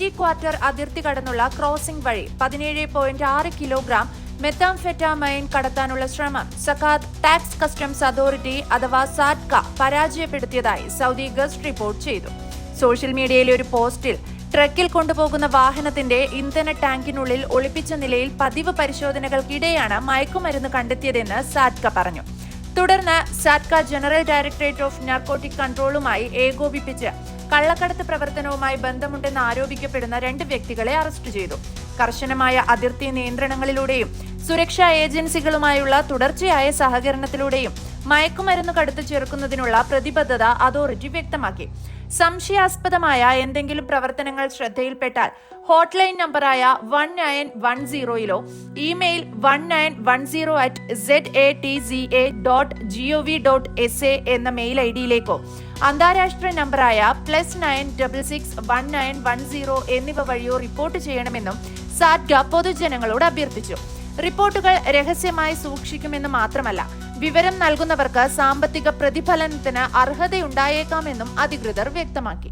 T quarter അതിർത്തി കടന്നുള്ള crossing വഴി പതിനേഴ് പോയിന്റ് ആറ് കിലോഗ്രാം മെത്താംഫെറ്റാമൈൻ കടത്താനുള്ള ശ്രമം. സക്കാത്ത് ടാക്സ് കസ്റ്റംസ് അതോറിറ്റി അഥവാ സാറ്റ്ക പരാജയപ്പെടുത്തിയതായി സൗദി ഗസ്റ്റ് റിപ്പോർട്ട് ചെയ്തു. സോഷ്യൽ മീഡിയയിലെ ഒരു പോസ്റ്റിൽ ട്രക്കിൽ കൊണ്ടുപോകുന്ന വാഹനത്തിന്റെ ഇന്ധന ടാങ്കിനുള്ളിൽ ഒളിപ്പിച്ച നിലയിൽ പതിവ് പരിശോധനകൾക്കിടെയാണ് മയക്കുമരുന്ന് കണ്ടെത്തിയതെന്ന് സാറ്റ്ക പറഞ്ഞു. തുടർന്ന് ZATCA general directorate of narcotic കൺട്രോളുമായി ഏകോപിപ്പിച്ച് കള്ളക്കടത്ത് പ്രവർത്തനവുമായി ബന്ധമുണ്ടെന്ന് ആരോപിക്കപ്പെടുന്ന രണ്ട് വ്യക്തികളെ അറസ്റ്റ് ചെയ്തു. കർശനമായ അതിർത്തി നിയന്ത്രണങ്ങളിലൂടെയും സുരക്ഷാ ഏജൻസികളുമായുള്ള തുടർച്ചയായ സഹകരണത്തിലൂടെയും മയക്കുമരുന്ന് കടുത്തു ചേർക്കുന്നതിനുള്ള പ്രതിബദ്ധത അതോറിറ്റി വ്യക്തമാക്കി. സംശയാസ്പദമായ എന്തെങ്കിലും പ്രവർത്തനങ്ങൾ ശ്രദ്ധയിൽപ്പെട്ടാൽ ഹോട്ട്ലൈൻ നമ്പറായ one nine one സീറോയിലോ email one nine one zero at Z A T C A dot G O V dot S A എന്ന മെയിൽ ഐ ഡിയിലേക്കോ അന്താരാഷ്ട്ര നമ്പറായ plus nine double six one nine one zero എന്നിവ വഴിയോ report ചെയ്യണമെന്നും സാറ്റ്ഗ പൊതുജനങ്ങളോട് അഭ്യർത്ഥിച്ചു. റിപ്പോർട്ടുകൾ രഹസ്യമായി സൂക്ഷിക്കുമെന്ന് മാത്രമല്ല വിവരം നൽകുന്നവർക്ക് സാമ്പത്തിക പ്രതിഫലനത്തിന് അർഹതയുണ്ടായേക്കാമെന്നും അധികൃതർ വ്യക്തമാക്കി.